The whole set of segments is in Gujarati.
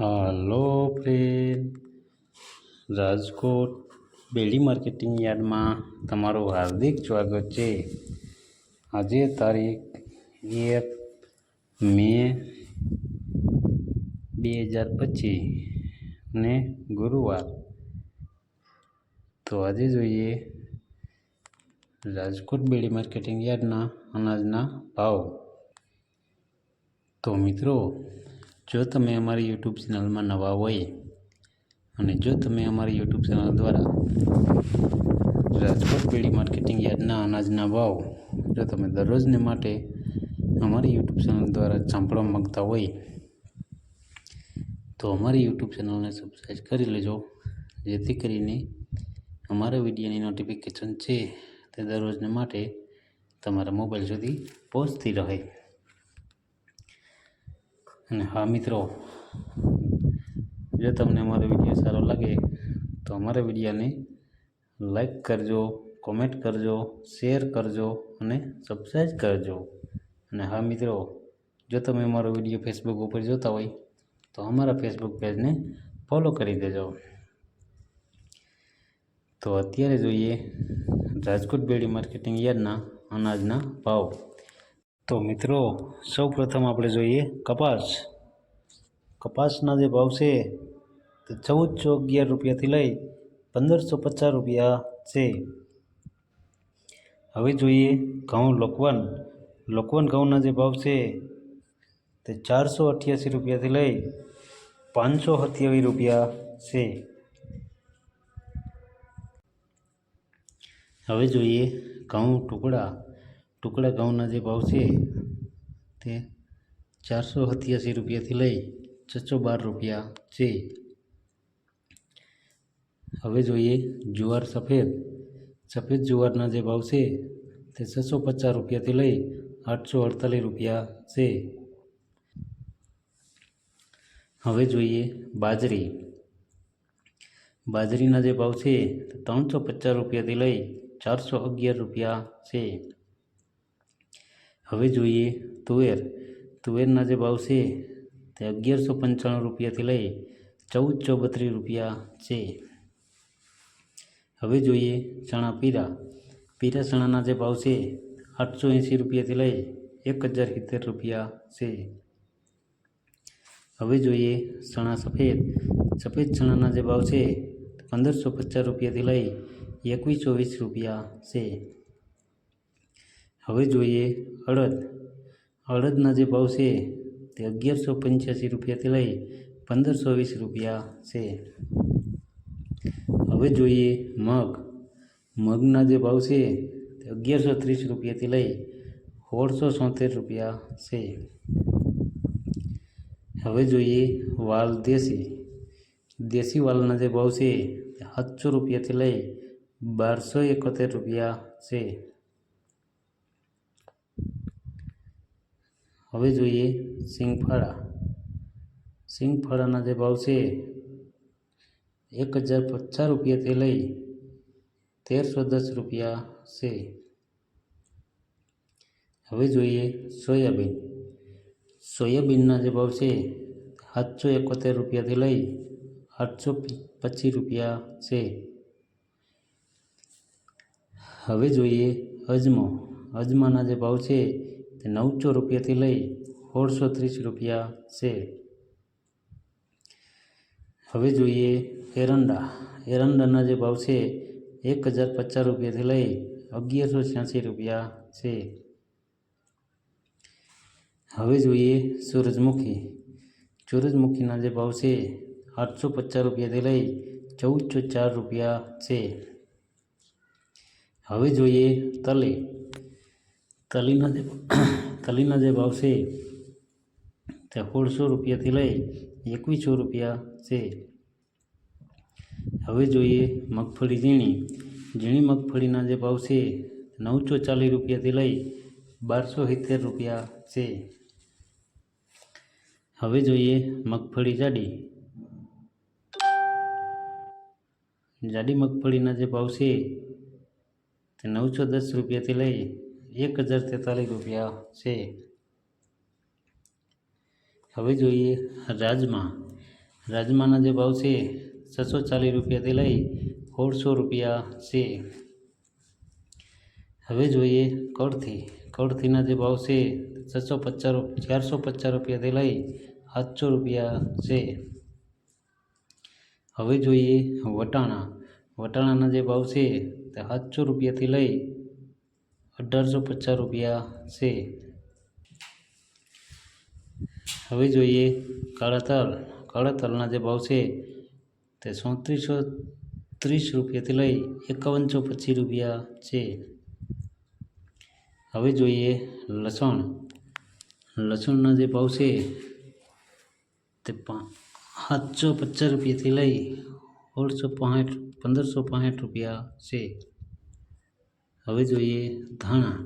Hello friend. Rajkot Bedi marketing યાર્ડમાં તમારું હાર્દિક સ્વાગત છે. આજે તારીખ એક મે બે હજાર પચીસ ને ગુરુવાર. તો આજે જોઈએ રાજકોટ બેડી માર્કેટિંગ યાર્ડના અનાજના ભાવ. તો મિત્રો જો તમે અમારી યુટ્યુબ ચેનલમાં નવા હોય અને જો તમે અમારી યુટ્યુબ ચેનલ દ્વારા રાજકોટ પેઢી માર્કેટિંગ યાર્ડના અનાજના ભાવ જો તમે દરરોજને માટે અમારી યુટ્યુબ ચેનલ દ્વારા સાંભળવા માગતા હોય, તો અમારી યુટ્યુબ ચેનલને સબસ્ક્રાઈબ કરી લેજો. જેથી કરીને અમારા વિડીયોની નોટિફિકેશન છે તે દરરોજને માટે તમારા મોબાઈલ સુધી પહોંચતી રહે. અને હા, મિત્રો, જો તમને અમારો વીડિયો સારો લાગે, તો અમારા વિડીયોને લાઈક કરજો, કોમેન્ટ કરજો, શેર કરજો અને સબસ્ક્રાઈબ કરજો. અને હા, મિત્રો, જો તમે અમારો વીડિયો ફેસબુક ઉપર જોતા હોય, તો અમારા ફેસબુક પેજને ફોલો કરી દેજો. તો અત્યારે જોઈએ રાજકોટ બેડી માર્કેટિંગ યાર્ડના અનાજના ભાવ. તો મિત્રો સૌ પ્રથમ આપણે જોઈએ કપાસ. કપાસના જે ભાવ છે તે ચૌદસો અગિયાર રૂપિયાથી લઈ પંદરસો પચાસ રૂપિયા છે. હવે જોઈએ ઘઉં લોકવન. લોકવન ઘઉંના જે ભાવ છે તે ચારસો અઠ્યાસી રૂપિયાથી લઈ પાંચસો સત્યાવીસ રૂપિયા છે. હવે જોઈએ ઘઉં ટુકડા. ટુકડા ઘઉંના જે ભાવ છે, તે ચારસો સત્યાસી રૂપિયાથી લઈ છસો બાર રૂપિયા છે. હવે જોઈએ જુવાર સફેદ. સફેદ જુવારના જે ભાવ છે, તે છસો પચાસ રૂપિયાથી લઈ આઠસો અડતાલીસ રૂપિયા છે. હવે જોઈએ બાજરી. બાજરીના જે ભાવ છે ત્રણસો પચાસ રૂપિયાથી લઈ ચારસો અગિયાર રૂપિયા છે. હવે જોઈએ તુવેર. તુવેરના જે ભાવ છે તે અગિયારસો પંચાણું રૂપિયાથી લઈ ચૌદ ચોબત્રીસ રૂપિયા છે. હવે જોઈએ ચણા પીરા. પીરા ચણાના જે ભાવ છે આઠસો એંસી રૂપિયાથી લઈ એક હજાર સિત્તેર રૂપિયા છે. હવે જોઈએ ચણા સફેદ. સફેદ ચણાના જે ભાવ છે પંદરસો પચાસ રૂપિયાથી લઈ એકવીસો વીસ રૂપિયા છે. હવે જોઈએ અડદ. અડદના જે ભાવ છે તે અગિયારસો પંચ્યાસી રૂપિયાથી લઈ પંદરસો વીસ રૂપિયા છે. હવે જોઈએ મગ. મગના જે ભાવ છે તે અગિયારસો ત્રીસ રૂપિયાથી લઈ સોળસો સોતેર રૂપિયા છે. હવે જોઈએ વાલ દેશી. દેશી વાલના જે ભાવ છે તે સાતસો રૂપિયાથી લઈ બારસો એકોતેર રૂપિયા છે. હવે જોઈએ સિંગફાળા. સિંગફાળાના જે ભાવ છે, એક હજાર પચાસ રૂપિયાથી લઈ તેરસો દસ રૂપિયા છે. હવે જોઈએ સોયાબીન. સોયાબીનના જે ભાવ છે, સાતસો એકોતેર રૂપિયાથી લઈ આઠસો પચીસ રૂપિયા છે. હવે જોઈએ અજમો. અજમાના જે ભાવ છે તે નવસો રૂપિયાથી લઈ સોળસો ત્રીસ રૂપિયા છે. હવે જોઈએ એરંડા. એરંડાના જે ભાવ છે, એક હજાર પચાસ રૂપિયાથી લઈ અગિયારસો છ્યાસી રૂપિયા છે. હવે જોઈએ સૂરજમુખી. સૂરજમુખીના જે ભાવ છે, આઠસો પચાસ રૂપિયાથી લઈ ચૌદસો ચાર રૂપિયા છે. હવે જોઈએ તલી. તલીના જે તલીના જે ભાવ છે તે સોળસો રૂપિયાથી લઈ એકવીસો રૂપિયા છે. હવે જોઈએ મગફળી ઝીણી. ઝીણી મગફળીના જે ભાવ છે નવસો ચાલીસ રૂપિયાથી લઈ બારસો સિત્તેર રૂપિયા છે. હવે જોઈએ મગફળી જાડી. જાડી મગફળીના જે ભાવ છે તે નવસો દસ રૂપિયાથી લઈ એક હજાર તેતાલીસ રૂપિયા છે. હવે જોઈએ રાજમા. રાજમાના જે ભાવ છે, છસો ચાલીસ રૂપિયાથી લઈ સોળસો રૂપિયા છે. હવે જોઈએ કળથી કળથીના જે ભાવ છે, છસો પચાસ ચારસો પચાસ રૂપિયાથી લઈ સાતસો રૂપિયા છે. હવે જોઈએ વટાણા. વટાણાના જે ભાવ છે, તે સાતસો રૂપિયાથી લઈ અઢારસો પચાસ રૂપિયા છે. હવે જોઈએ કાળા તલ. કાળા તલના જે ભાવ છે તે સોત્રીસો ત્રીસ રૂપિયાથી લઈ એકાવનસો પચીસ રૂપિયા છે. હવે જોઈએ લસણ. લસણના જે ભાવ છે તે સાતસો પચાસ રૂપિયાથી લઈ ઓળસો પાંઠ પંદરસો પાંઠ રૂપિયા છે. હવે જોઈએ ધાણા.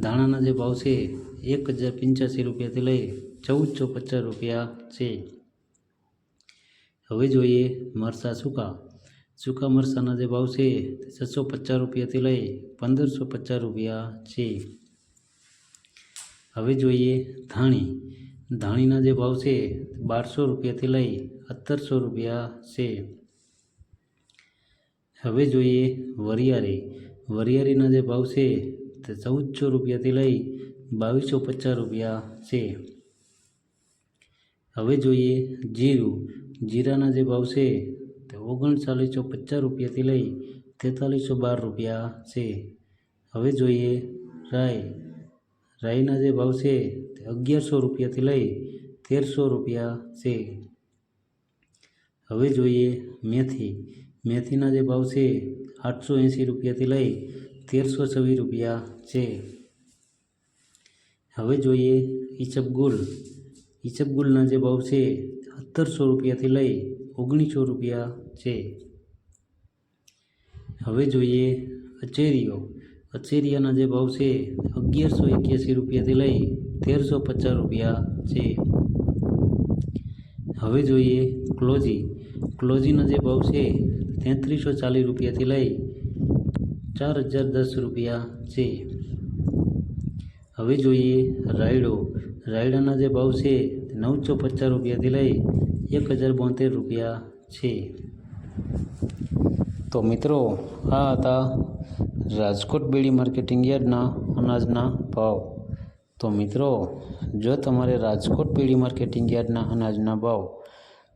ધાણાના જે ભાવ છે, એક હજાર પંચ્યાસી રૂપિયાથી લઈ ચૌદસો પચાસ રૂપિયા છે. હવે જોઈએ મરચાં સૂકા. સૂકા મરચાંના જે ભાવ છે, તે છસો પચાસ રૂપિયાથી લઈ પંદરસો પચાસ રૂપિયા છે. હવે જોઈએ ધાણી. ધાણીના જે ભાવ છે બારસો રૂપિયાથી લઈ સત્તરસો રૂપિયા છે. હવે જોઈએ વરિયાળી. વરિયાળીના જે ભાવ છે તે ચૌદસો રૂપિયાથી લઈ બાવીસો પચાસ રૂપિયા છે. હવે જોઈએ જીરું. જીરાના જે ભાવ છે તે ઓગણચાલીસો પચાસ રૂપિયાથી લઈ તેતાલીસો બાર રૂપિયા છે. હવે જોઈએ રાઈ. રાઈના જે ભાવ છે તે અગિયારસો રૂપિયાથી લઈ તેરસો રૂપિયા છે. હવે જોઈએ મેથી. મેથીના જે ભાવ છે આઠસો એંસી રૂપિયાથી લઈ તેરસો છવ્વીસ રૂપિયા છે. હવે જોઈએ ઈચબગુલ ઈચબગુલના જે ભાવ છે, સત્તરસો રૂપિયાથી લઈ ઓગણીસો રૂપિયા છે. હવે જોઈએ અચેરીઓ. અચેરિયાના જે ભાવ છે, અગિયારસો એક્યાસી રૂપિયાથી લઈ તેરસો પચાસ રૂપિયા છે. હવે જોઈએ ક્લોજી. ક્લોજીના જે ભાવ છે તેત્રીસો ચાલીસ રૂપિયાથી લઈ ચાર હજાર દસ રૂપિયા છે. હવે જોઈએ રાયડો. રાયડાના જે ભાવ છે નવસો પચાસ રૂપિયાથી લઈ એક હજાર બોતેર રૂપિયા છે. તો મિત્રો, આ હતા રાજકોટ બેડી માર્કેટિંગ યાર્ડના અનાજના ભાવ. તો મિત્રો, જો તમારે રાજકોટ પેઢી માર્કેટિંગ યાર્ડના અનાજના ભાવ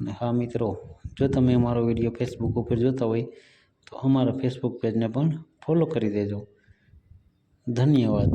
અને હા મિત્રો, જો તમે અમારો વીડિયો ફેસબુક ઉપર જોતા હોય, તો અમારા ફેસબુક પેજને પણ ફોલો કરી દેજો. ધન્યવાદ.